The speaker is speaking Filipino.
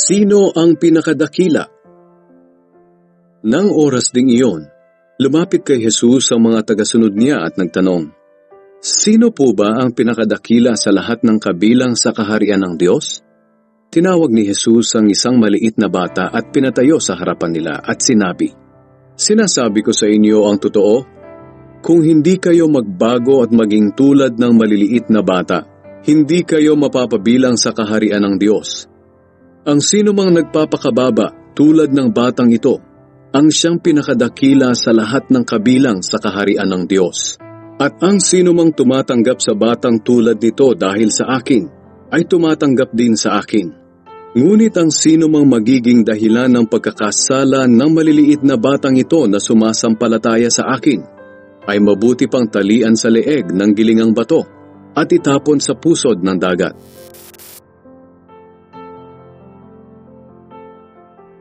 Sino ang pinakadakila? Nang oras ding iyon, lumapit kay Jesus ang mga tagasunod niya at nagtanong, Sino po ba ang pinakadakila sa lahat ng kabilang sa kaharian ng Diyos? Tinawag ni Jesus ang isang maliit na bata at pinatayo sa harapan nila at sinabi, Sinasabi ko sa inyo ang totoo, kung hindi kayo magbago at maging tulad ng maliliit na bata, hindi kayo mapapabilang sa kaharian ng Diyos. Ang sino mang nagpapakababa tulad ng batang ito, ang siyang pinakadakila sa lahat ng kabilang sa kaharian ng Diyos. At ang sino mang tumatanggap sa batang tulad nito dahil sa akin, ay tumatanggap din sa akin. Ngunit ang sino mang magiging dahilan ng pagkakasala ng maliliit na batang ito na sumasampalataya sa akin, ay mabuti pang talian sa leeg ng gilingang bato at itapon sa pusod ng dagat.